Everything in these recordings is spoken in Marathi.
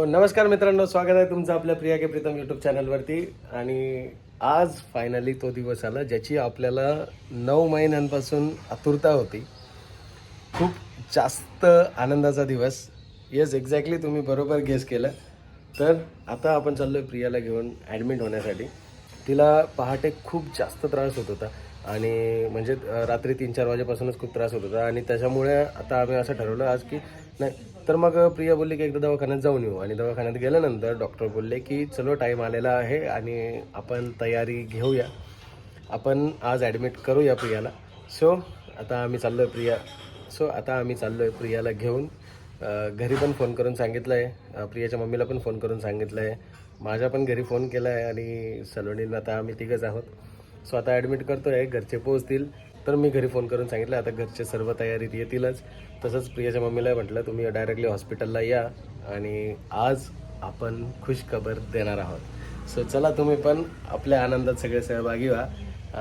हो, नमस्कार मित्रांनो स्वागत आहे तुमचं आपल्या प्रिया के प्रीतम युट्यूब चॅनलवरती आणि आज फायनली तो दिवस आला ज्याची आपल्याला नऊ महिन्यांपासून आतुरता होती. खूप जास्त आनंदाचा दिवस. येस एक्झॅक्टली तुम्ही बरोबर गेस केलं. तर आता आपण चाललोय प्रियाला घेऊन ॲडमिट होण्यासाठी. तिला पहाटे खूप जास्त त्रास होत होता. आणि म्हणजे रात्री तीन चार वाजेपासूनच खूप त्रास होत होता. आणि त्याच्यामुळे आता आम्ही असं ठरवलं आज की नाही तर मग प्रिया बोलली की एकदा दवाखान्यात जाऊन येऊ. आणि दवाखान्यात गेल्यानंतर डॉक्टर बोलले की चलो टाईम आलेला आहे आणि आपण तयारी घेऊया. आपण आज ॲडमिट करूया प्रियाला. सो आता आम्ही चाललो आहे प्रिया. सो आता आम्ही चाललो आहे प्रियाला घेऊन. घरी पण फोन करून सांगितलं आहे प्रियाच्या मम्मीला पण फोन करून सांगितलं आहे माझ्या पण घरी फोन केला आहे आणि सलोनीला आता आम्ही तिघंच आहोत. सो आता ॲडमिट करतो आहे घरचे पोहोचतील. तर मी घरी फोन करून सांगितलं आता घरचे सर्व तयारीत येतीलच. तसंच प्रियाच्या मम्मीला म्हटलं तुम्ही डायरेक्टली हॉस्पिटलला या आणि आज आपण खुश खबर देणार आहोत. सो चला तुम्ही पण आपल्या आनंदात सगळे सहभागी व्हा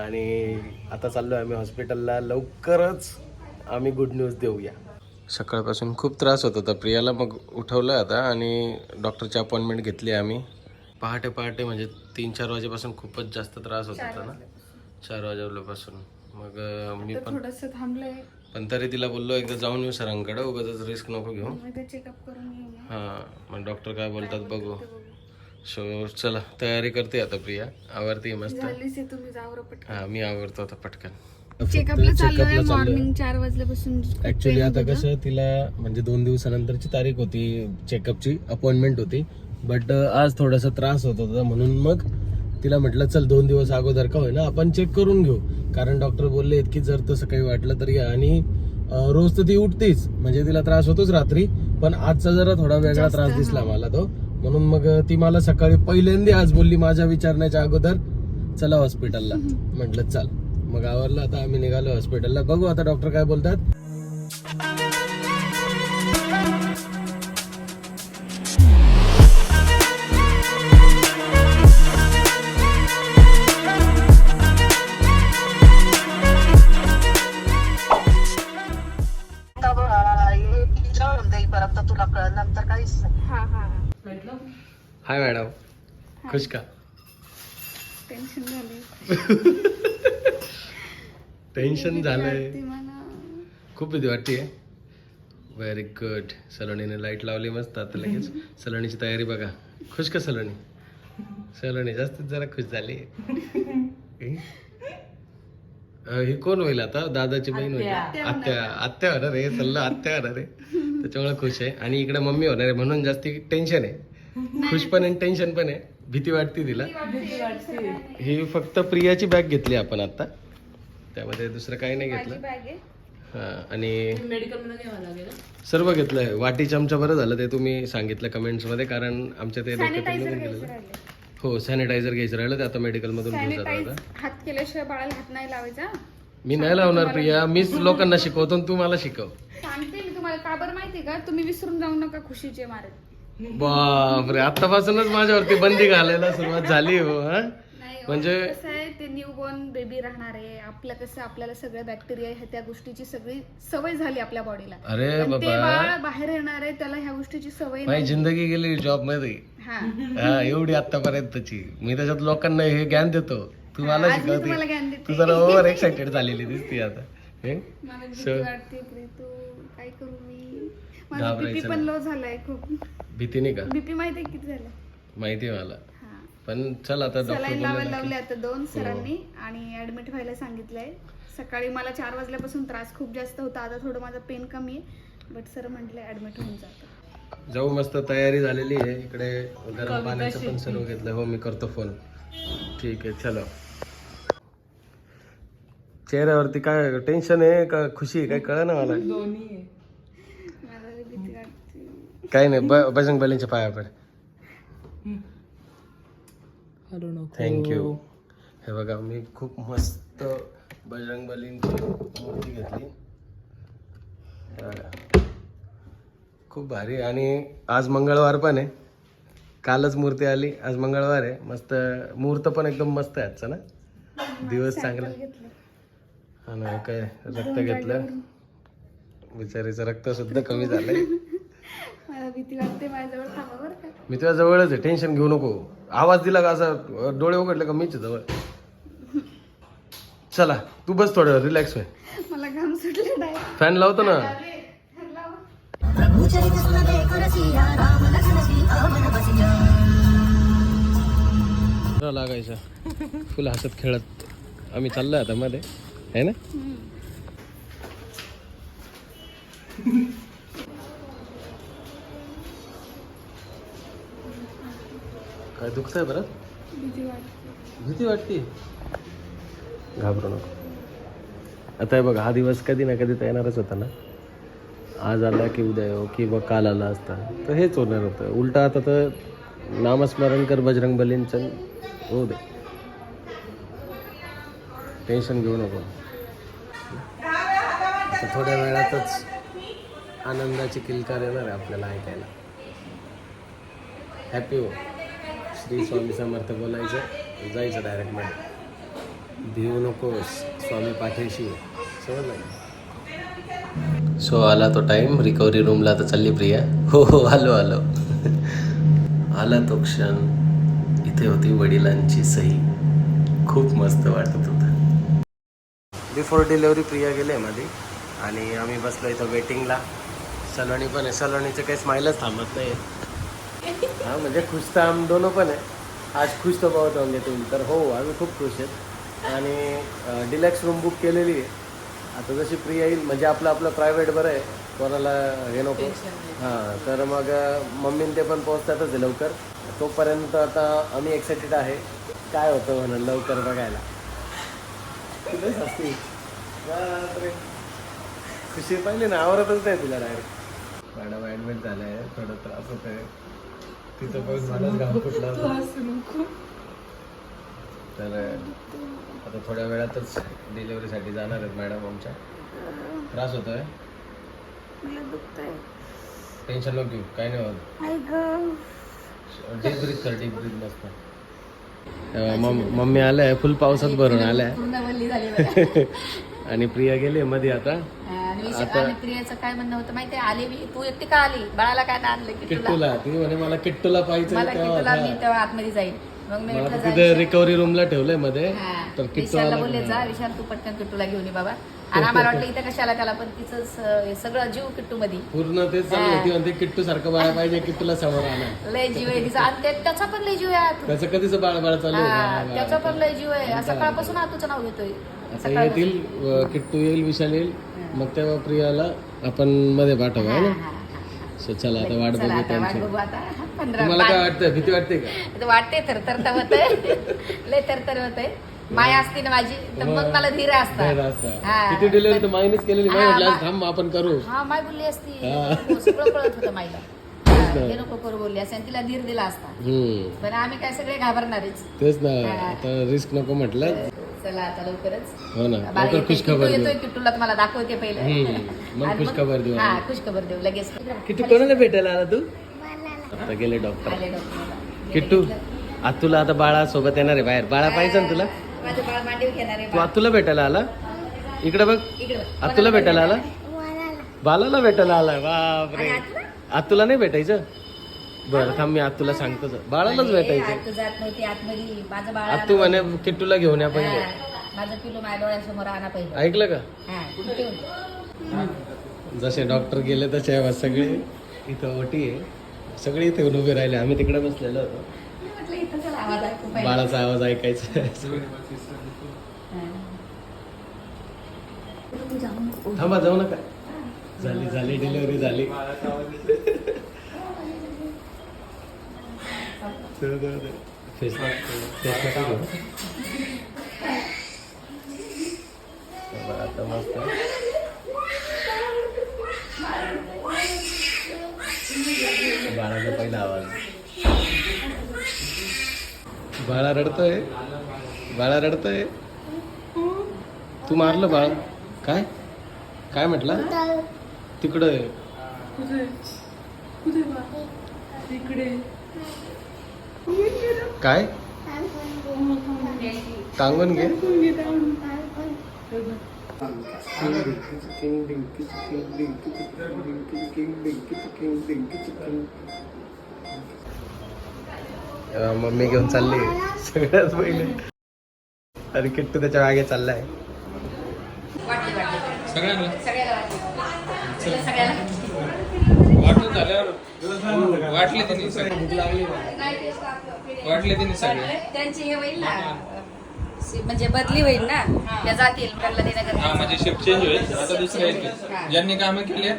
आणि आता चाललो आम्ही हॉस्पिटलला लवकरच आम्ही गुड न्यूज देऊया. सकाळपासून खूप त्रास होत होता प्रियाला मग उठवलं आता आणि डॉक्टरची अपॉइंटमेंट घेतली आम्ही. पहाटे पहाटे म्हणजे तीन चार वाजेपासून खूपच जास्त त्रास होत होता ना? चार वाजल्यापासून मग मी पण थोडस थांबलंय. पण तरी तिला बोललो एकदा जाऊन येऊ सरांकडे उगाच रिस्क नको घेऊ. चेकअप करून येऊ हां मग डॉक्टर काय बोलतात बघू. सो चला तयारी करते आता प्रिया. आवरते मस्त. झालीच आहे तुम्ही जावर पटकन. हां मी आवरतो आता पटकन. चेकअपला चाललोय मॉर्निंग चार वाजल्यापासून ऍक्च्युली आता कसं तिला म्हणजे दोन दिवसानंतरची तारीख होती चेकअपची अपॉइंटमेंट होती. बट आज थोडासा त्रास होत होता म्हणून मग तिला म्हटलं चल दोन दिवस अगोदर का होईना आपण चेक करून घेऊ. कारण डॉक्टर बोलले की जर तसं काही वाटलं तर या आणि रोज तर ती उठतेच. म्हणजे तिला त्रास होतोच रात्री पण आजचा जरा थोडा वेगळा त्रास दिसला मला तो. म्हणून मग ती मला सकाळी पहिल्यांदा आज बोलली माझ्या विचारण्याच्या अगोदर चला हॉस्पिटलला म्हटलं चल. मग आवरलं आता आम्ही निघालो हॉस्पिटलला बघू आता डॉक्टर काय बोलतात. खुश का टेन्शन झाले टेन्शन झालंय. खूप भीती वाटते. व्हेरी गुड सलोनीने लाइट लावली मस्त. आता लगेच सलोनीची तयारी बघा. खुश का सलोनी? सलोनी जास्तीत जरा खुश झाली. ही कोण होईल आता? दादाची बहीण होईल. आत्या. आत्या होणार. आहे. सल्ला आत्या होणार आहे. त्याच्यामुळे खुश आहे. आणि इकडे मम्मी होणार आहे. म्हणून जास्ती टेन्शन आहे. खुश पण आहे टेन्शन पण आहे. भीती वाटते तिला? ही फक्त प्रियाची बॅग घेतली आपण आता. त्यामध्ये दुसरं काही नाही घेतलं. हा आणि सर्व घेतलंय. वाटी चमचा बरं झालं ते तुम्ही सांगितलं कमेंट्समध्ये कारण आमच्या ते गेलेलं. हो सॅनिटायझर घ्यायचं राहिलं ते आता मेडिकल मधून घेऊन हात केल्याशिवाय बाळाला हात नाही लावायचा? मी नाही लावणार प्रिया. मीच लोकांना शिकवतो आणि तू मला शिकव. सांगते मी तुम्हाला. का बरं माहिती का? तुम्ही विसरून जाऊ नका खुशीचे मारे. बापरे आतापासूनच माझ्यावरती बंदी घालायला सुरुवात झाली हो हा? नाही म्हणजे कसं आहे ते न्यू बॉर्न बेबी राहणार आहे. आपलं कसं आपल्याला सगळं बॅक्टेरिया ह्या त्या गोष्टीची सगळी सवय झाली आपल्या बॉडीला अरे पण ते बाबा. बाळ बाहेर येणार आहे त्याला ह्या गोष्टीची सवय माझी नाही. जिंदगी गेली जॉबमध्ये. हा. हा एवढी आतापर्यंतची मी त्याच्यात लोकांना हे ज्ञान देतो. तू मला आज मी तुम्हाला शिकवते ज्ञान तू देते जरा ओव्हर एक्साइटेड झालेली दिसते आता. हे? मला भीती So- वाटते प्रीतू. काय करू? माझा घाबरायचं बीपी पण लो झालाय खूप. भीती नाही का? बीपी माहिती आहे किती झालं? माहिती आहे मला. हा. पण चल आता डॉक्टर सलाईन लावायला लावले बोलले आता दोन सरांनी आणि ऍडमिट व्हायला सांगितलंय. सकाळी मला चार वाजल्यापासून त्रास खूप जास्त होता. आता थोडं माझं पेन कमी आहे. बट सर म्हटलं ऍडमिट होऊन जातं जाऊ मस्त तयारी झालेली आहे. इकडे गरम पाण्याचं पण सर्व घेतलं. हो मी करतो फोन ठीक आहे चलो. चेहऱ्यावरती काय टेन्शन आहे का खुशी आहे? काय कळ ना मला? वाटते काही नाही ब- बजरंग बलींच्या पाया पड. थँक्यू हे बघा मी खूप मस्त बजरंग बलींची मूर्ती घेतली. हे बघा. खूप भारी. आणि आज मंगळवार पण आहे. कालच मूर्ती आली. आज मंगळवार आहे. मस्त मुहूर्त पण एकदम मस्त आहे आजचा ना? दिवस चांगला. हा ना काय रक्त घेतलं. बिचारीचं रक्त सुद्धा कमी झालंय. भीती वाटते माझ्याजवळ थांबा बरं का. मी तुझ्या जवळच आहे. टेन्शन घेऊ नको. आवाज दिला का असा डोळे उघडले का मीच आहे जवळ. चला तू बस थोडं रिलॅक्स होय. मला घाम सुटले फॅन लावतो ना. लागायचा. फुल हसत खेळत आम्ही चाललोय आता मध्ये. आहे ना? काय दुखतंय बरं भीती वाटते. घाबरू नको. आता हे बघ हा दिवस कधी ना कधी तर येणारच होता ना. आज आला की उद्या येऊ किंवा काल आला असता. तर हेच होणार होतं. उलटा आता तर नामस्मरण कर बजरंग बलींचं होऊ दे. टेन्शन घेऊ नको. थोड्या वेळातच आनंदाची किलकार येणार आहे आपल्याला ऐकायला. हॅपी हो. श्री स्वामी समर्थ बोलायचं जायचं डायरेक्टमध्ये भिवू नकोस स्वामी पाठीशी. समजलं? सो आला तो टाइम रिकव्हरी रूमला आता चालली प्रिया. हो हो आलो आलो. आला तो क्षण. इथे होती वडिलांची सही. खूप मस्त वाटत होतं. बिफोर डिलेवरी प्रिया गेले मध्ये आणि आम्ही बसलो इथं वेटिंगला सलोनी पण आहे. सलोनीचं काही स्माईलच थांबत नाही. हा म्हणजे खुश तर आम दोनों पण आहे. आज खुश तो बहुत होंगे तुम तर हो आम्ही खूप खुश आहेत. आणि डिलॅक्स रूम बुक केलेली आहे. आता जशी प्रिया येईल म्हणजे आपलं आपलं प्रायव्हेट बरं आहे. कोणाला हे नको. हां तर मग मम्मीन ते पण पोहोचतातच आहे लवकर. तोपर्यंत आता आम्ही एक्साइटेड आहे. काय होतं म्हणून लवकर बघायला. खुशी पाहिली ना आवरतच नाही तुला डायरेक्ट मॅडम ॲडमिट झालं आहे थोडं त्रास होत आहे तिथं बघ मलाच घाम फुटला. तर आता थोड्या वेळातच डिलिव्हरीसाठी जाणार आहेत मॅडम आमच्या. त्रास होतोय? टेन्शन नको घेऊ काही नाही होत. डीप ब्रीथ कर डीप ब्रीथ मस्त. मम्मी आलाय फुल पावसात भरून आलाय. आणि प्रिया गेली मध्ये आता. आणि विषय आणि प्रियाचं काय म्हणणं होतं माहितीये आली मी. तू एकटी का आली? बाळाला काय नाही आणलं किट्टूला. किट्टूला. ती म्हणे मला किट्टूला पाहिजे मला किट्टूला मी तेव्हा आतमध्ये जाईल मग मी मला म्हटलं तर तिथे रिकव्हरी रूमला ठेवलंयमध्ये. हा. तर किट्टू विशालला आला. बोलले जा विशाल तू पटकन किट्टूला घेऊन ये बाबा. आणि आम्हाला वाटलं इथं कशाला त्याला पण तिचं स- सगळं जीव किट्टू मध्ये पूर्ण तेच चालू होती किट्टू सारखं बाळा पाहिजे किट्टूला समोर आणा. लय जीव आहे तिचा. आणि ते- त्याचा पण लय जीव आहे आतू. त्याचं कधीच बाळ बाळ चालू हा, बाळा. त्याचा पण लय जीव आहे. सकाळपासून आतूचं नाव घेतोय. आता येतील अं, किट्टू येईल विशाल येईल. मग तेव्हा प्रियाला आपण मध्ये पाठवू आहे ना. So, चला आता वाट चला बघू आता वाट त्यांची आता. पंधरा तुम्हाला काय वाटतं भीती वाटते का? आता वाटते थरथर तर होतंय. लय थरथर होतंय. माया असती ना माझी तर मग मला धीर असता. हा. किती डिलिव्हरी तर माईनेच केलेली माई हा, म्हटलं मा- थांब आपण करू. हा माय बोलली असती. हा. सगळं कळत होतं माईला. नको करू बोलली असती. आणि तिला धीर दिला असता. हम्म. पण आम्ही काय सगळे घाबरणारच. तेच ना. आता रिस्क नको म्हटलं. चला आता लवकरच. हो ना बाळ लवकर येतोय, खुश किट्टू खबर येतोय किट्टूला तुम्हाला दाखवते पहिले. हम्म. मग आणि खुशखबर देऊ. हा आम्ही. खुश खबर देऊ लगेच. किट्टू कोणाला भेटायला आला तू? आता गेले डॉक्टर आले डॉक्टरला. किट्टू आतुला आता बाळा सोबत येणार आहे बाहेर. बाळा पाहिजे ना तुला? माझं बाळ मांडीवर घेणार आहे तू आतुला भेटायला आला? इकडे बघ. इकडे बघ. आतुला भेटायला आला? बालाला भेटायला आला बापरे? आतुला नाही भेटायचं? बरं थांब मी आतुला सांगतो बाळालाच भेटायचं. आतू जात नव्हती आतमध्ये माझं बाळ आतू म्हणे किट्टूला घेऊन या पहिले. हा, माझं पिलू माझ्या डोळ्यासमोर आणा पहिले. ऐकलं का? हा जसे डॉक्टर गेले तसे आवाज सगळे इथं ओटी आहे. सगळे इथे येऊन उभे राहिले. आम्ही तिकडे बसलेलो होतो. म्हटलं इथं चला आवाज ऐकू पाहिजे. बाळाचा आवाज ऐकायचा. थांबा जाऊ नका. झाली झाली डिलिव्हरी झाली फेस फेस नका घेऊ. बरं, आता मस्त बाळाचा पहिला आवाज बाळा रडतोय. बाळा रडतोय. तू मारलं बाळ. काय? काय म्हटलं? तिकडं आहे. काय? टांगून घे. मम्मी घेऊन चालली. सगळ्यात पहिले. आणि किट्टू त्याच्यामागे चाललाय. सगळ्याला वाटली झाल्यावर वाटले त्यांनी सगळे. वाटले त्यांनी सगळे. त्यांची हे होईल ना. म्हणजे बदली होईल ना. त्या जातील हा म्हणजे शिफ्ट चेंज होईल. आता दुसरे येतील ज्यांनी कामं केली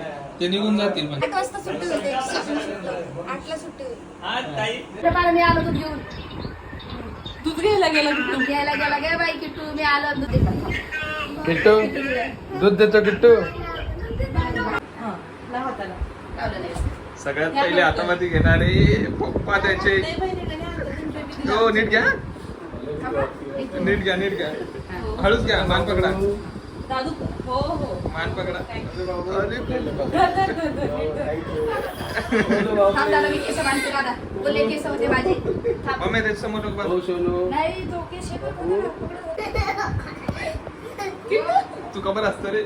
ते निघून जातील म्हणजे आठ वाजता सुट्टी होते. आठला सुट्टी होती. बाळा, मी आलो दूध घेऊन. दूध घ्यायला गेला घ्यायला गेला. गे बाई किट्टू. मी आलो दूध किट्टू दूध देतो किट्टू. लावलं नाही. सगळ्यात पहिले हातामध्ये घेणारे पप्पा त्याचे. हो नीट घ्या. नीट घ्या नीट घ्या. हळूच घ्या मान पकडा. मान पकडा. अरे थांब दादा मी केस बांधते दादा बोलले केस होते माझे. थांब. मम्मी त्याच्यासमोर हो तो केस तू कबर असतो रे?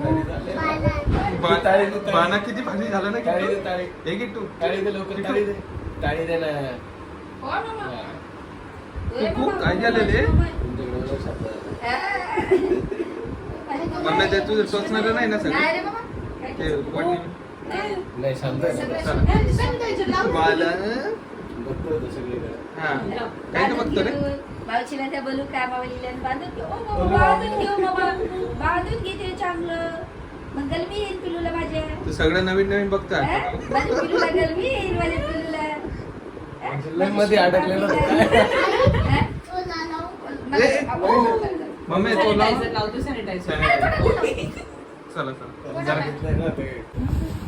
बा- बाणा किती भारी झाला ना टाळी दे किट्टू? टाळी हे दे लवकर टाळी दे टाळी दे ना. खूप काय झालं रे? तुमच्याकडे लक्षात नाही. मम्मी ते तुझं टोचणार नाही ना सगळं? रे बाबा. ते नाही शांत आहे. ना. चला. बाला. बघतोय तो सगळीकडे. हा. काय बघतो रे? मावशीला त्या बोलू काय मावलीला बांधून घेऊ ओ बाबा, बांधून घेऊ बाबा. बांधून घे ते चांगलं. मग गलमी येईल पिलूला माझ्या. तू सगळं नवीन नवीन बघतोय हा? माझ्या पिलूला गलमी येईल माझ्या पिलूला. मध्ये अडकलेलं मम्मी तो लाव. Sanitizer. चला चला. जरा घेतलंय ना ते.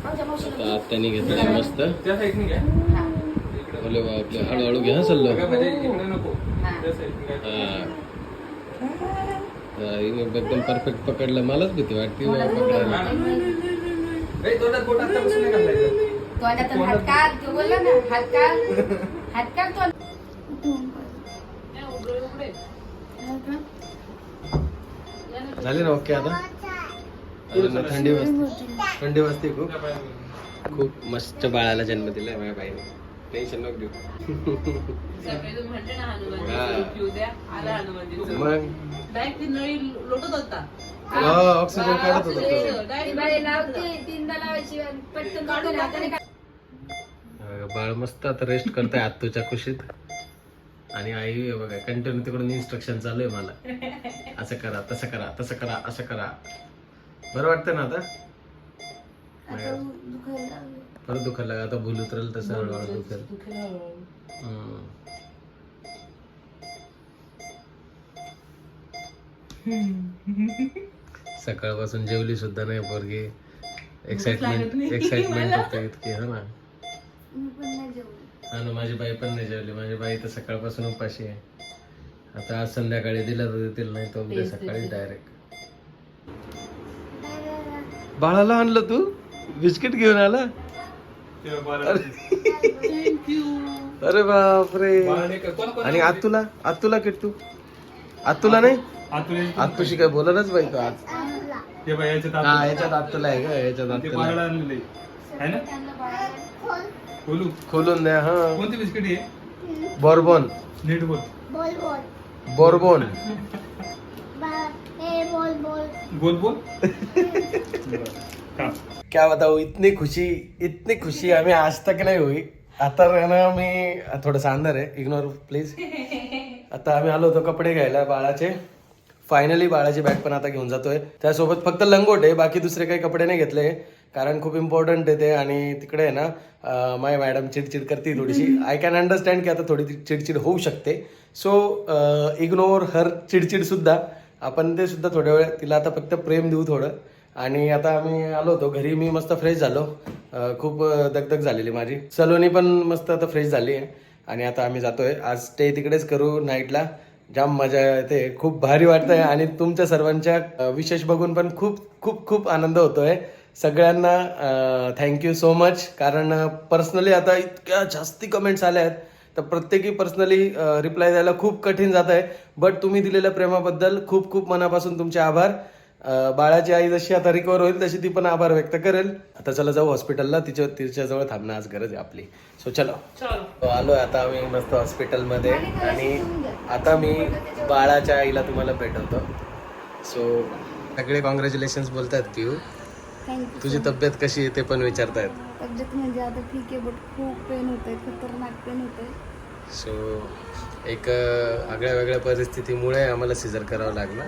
माझ्या मावशीला आता त्यांनी घेतलंय मस्त. त्या साईडने घ्या हा. हळूहळू घ्या सल्लो. म्हणजे इकडे नको. हा. एकदम परफेक्ट पकडलं मलाच भीती वाटते. पकडायला. तोंडातून हात तू बोलला ना हात तोंड. झाले ना ओके आता? थंडी वाजते. थंडी वाजते खूप. खूप मस्त बाळाला जन्म दिलाय माझ्या बाईने. टेन्शन नको घेऊ. हा. मग? हो, ऑक्सिजन काढत होता तो. ती बाई लावते. तीनदा लावायची आणि पटकन काढून हाताने काढ. अं, बाळ मस्त आता रेस्ट करताय आत्तूच्या कुशीत. आणि आई बघा कंटिन्यू तिकडून इन्स्ट्रक्शन चालू आहे मला. असं करा तसं करा तसं करा असं करा. बरं वाटतं ना आता? आता दुखायला लागलं. परत दुखायला लागलं. आता भूल उतरेल तसं हळूहळू दुखेल. हम्म. सकाळपासून जेवली सुद्धा नाही पोरगी. एक्साइटमेंट एक्साइटमेंट होते इतकी हा ना. मी पण नाही जेवली. हा ना माझी बाई पण नाही जेवली. माझी बाई तर सकाळपासून उपाशी आहे. आता आज संध्याकाळी दिला तर देतील नाही तर उद्या सकाळी डायरेक्ट बाळाला आणलं तू? बिस्किट घेऊन आला? अरे. बापरे. आणि आतुला? आतुला किट्टू आतुला नाही? आतुशी काय बोललाच बाई तो आज. हे याच्यात हा आतुला. आहे का? याच्यात आतुला. है बोलू खोलून द्या हा. कोणती बिस्किट आहे? बॉर्बॉन. नीट बोल. बोल बोल बॉर्बॉन बोल बोल. बोल बोल. का क्या बताऊ इतनी खुशी इतनी खुशी हमें आज तक नहीं हुई। आता ना मी थोडंसं अंदर आहे इग्नोर प्लीज आता आम्ही आलो होतो कपडे घ्यायला बाळाचे. फायनली बाळाची बॅग पण आता घेऊन जातोय. त्यासोबत फक्त लंगोट आहे बाकी दुसरे काही कपडे नाही घेतले. कारण खूप इम्पॉर्टंट आहे ते आणि तिकडे आहे ना माय मॅडम चिडचिड करते थोडीशी. आय कॅन अंडरस्टँड की आता थोडी चिडचिड होऊ शकते. सो इग्नोर हर चिडचिड सुद्धा. आपण ते सुद्धा थोड्या वेळ तिला आता फक्त प्रेम देऊ थोडं. आणि आता आम्ही आलो होतो. घरी मी मस्त फ्रेश झालो. खूप दगदग झालेली माझी. सलोनी पण मस्त आता फ्रेश झाली आहे. आणि आता आम्ही जातोय. आज स्टे तिकडेच करू नाईटला जाम मजा येते. खूप भारी वाटतंय. आणि तुमच्या सर्वांच्या विशेष बघून पण खूप खूप खूप आनंद होतोय. सगळ्यांना थँक्यू सो मच कारण पर्सनली आता इतक्या जास्ती कमेंट्स आल्या आहेत. तर प्रत्येकी पर्सनली रिप्लाय द्यायला खूप कठीण जात आहे बट तुम्ही दिलेल्या प्रेमाबद्दल खूप खूप मनापासून तुमचे आभार. बाळाची आई जशी आता रिकवर होईल तशी ती पण आभार व्यक्त करेल. आता चला जाऊ हॉस्पिटलला तिच्या तिच्याजवळ थांबणं आज गरज आहे आपली. सो चलो. तो आलोय आता आम्ही मस्त हॉस्पिटलमध्ये आणि आता मी बाळाच्या आईला तुम्हाला भेटवतो. सो सगळे कॉंग्रॅच्युलेशन बोलतायत पिऊ थँक्यू तुझी तब्येत कशी आहे ते पण विचारतायत. तब्येत म्हणजे आता ठीक आहे बट खूप पेन होत आहे खतरनाक पेन होत आहे सो एक आगळ्या वेगळ्या परिस्थितीमुळे आम्हाला सिजर करावं लागलं.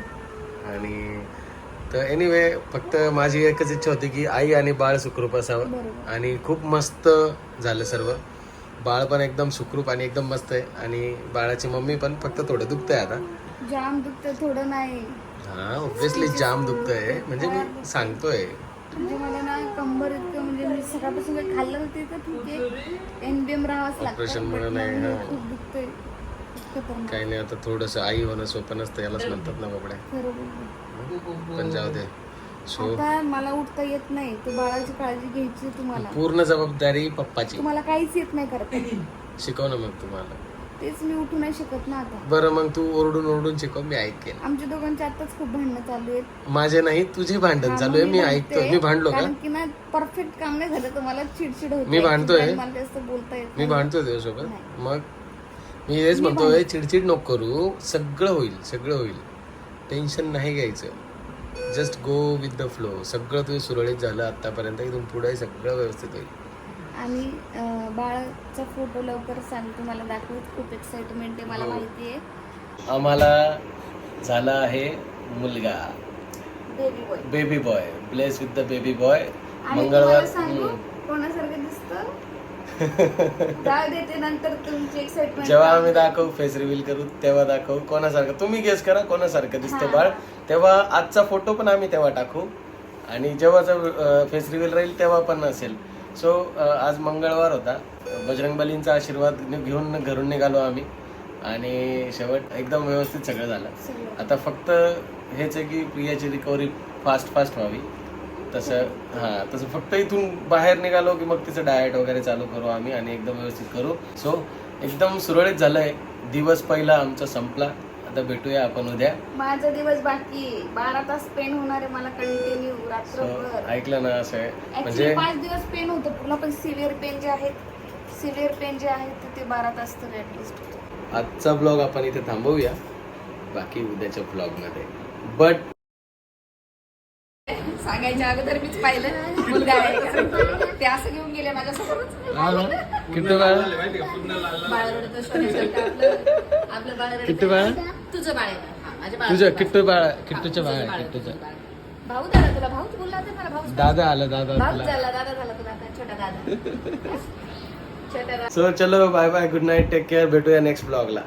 आणि तर एनिवे फक्त माझी एकच इच्छा होती की आई आणि बाळ सुखरूप असावं. आणि खूप मस्त झालं सर्व. बाळ पण एकदम सुखरूप आणि एकदम मस्त आहे. आणि बाळाची मम्मी पण फक्त थोडं दुखतंय आता. जाम दुखतं थोडं नाही. हा ऑब्विसली जाम दुखतंय. म्हणजे मी सांगतोय. म्हणजे मला ना कंबर इतकं म्हणजे मी सकाळपासून काही खाल्लं नव्हतं तर ठीक आहे. एन बी एम राहावंच लागतं. मुळे But नाही. खूप दुखतंय. काही नाही आता थोडंसं आई होणं सोपं नसतं यालाच म्हणतात ना बाबड्या. पण जाऊ दे. सो आता मला उठता येत नाही तर बाळाची काळजी घ्यायची तुम्हाला. पूर्ण जबाबदारी पप्पाची. तुम्हाला काहीच येत नाही करता. शिकव ना मग तुम्हाला. तेच मी उठू नाही शकत ना आता. बरं मग तू ओरडून ओरडून शिकव मी ऐकेन. आमच्या दोघांची आताच खूप भांडणं चालू आहेत. माझे नाही तुझे भांडण चालू आहे मी भांडते. ऐकतो. मी भांडलो का? कारण की ना परफेक्ट काम नाही झालं तर मला चिडचिड होते. मी भांडतोय? मला जास्त बोलता येत मी नाही. भांडतोय तुझ्यासोबत. मग? मी हेच म्हणतोय चिडचिड नको करू. सगळं होईल सगळं होईल. टेन्शन नाही घ्यायचं. Just go with the flow सगळं तुझं सुरळीत झालं आतापर्यंत इथून पुढे सगळं व्यवस्थित होईल. आणि बाळाचा फोटो लवकर सांग तुम्हाला दाखवत खूप एक्साइटमेंट आहे मला हो. माहिती आहे. आम्हाला झाला आहे मुलगा. Baby boy bless with the baby boy मंगळवार. कोणासारखं दिसतं? जाऊ देते नंतर तुमची एक्साइटमेंट जेव्हा आम्ही दाखवू फेस रिव्हील करू तेव्हा दाखवू. कोणासारखं तुम्ही गेस करा कोणासारखं दिसतं बाळ. तेव्हा आजचा फोटो पण आम्ही तेव्हा टाकू. आणि जेव्हाचा फेस रिव्हील राहील तेव्हा पण असेल. सो आज मंगळवार होता. बजरंगबलींचा आशीर्वाद घेऊन घरून निघालो आम्ही. आणि शेवट एकदम व्यवस्थित सगळं झालं. आता फक्त हेच आहे की प्रियाची रिकव्हरी फास्ट फास्ट व्हावी. तसं हां तसं फक्त इथून बाहेर निघालो की मग तिचं डाएट वगैरे चालू करू आम्ही आणि एकदम व्यवस्थित करू. सो एकदम सुरळीत झालंय. दिवस पहिला आमचा संपला. आता भेटूया आपण उद्या. माझा दिवस बाकी आहे. बारा तास पेन होणार आहे मला कंटिन्यू सो रात्रभर. ऐकलं ना असं आहे. ऍक्च्युली म्हणजे पाच दिवस पेन होतं. पुन्हा पण सिव्हिअर पेन जे आहेत सिव्हिअर पेन जे आहेत ते- ते बारा तास तर ऍटलिस्ट आजचा ब्लॉग आपण इथे थांबवूया. बाकी उद्याच्या ब्लॉगमध्ये. बट सांगायच्या अगोदर मीच पाहिलं. मुलगा आहे. का. ते असं घेऊन गेले माझ्यासमोरच किट्टू बाळ? रडत आपलं आपलं बाळ रडत. किट्टू बाळ? तुझं बाळ आहे. का? हा, माझ्या बाळाचं तुझं बाळ. किट्टू बाळ किट्टूचं बाळ आहे, किट्टूचं. भाऊ झाला तुला. भाऊच बोलला होता मला भाऊच दादा आलं दादा भाऊच झाला दादा झाला तुला आता छोटा दादा. छोटा दादा. सो चलो bye bye good night take care भेटूया नेक्स्ट ब्लॉगला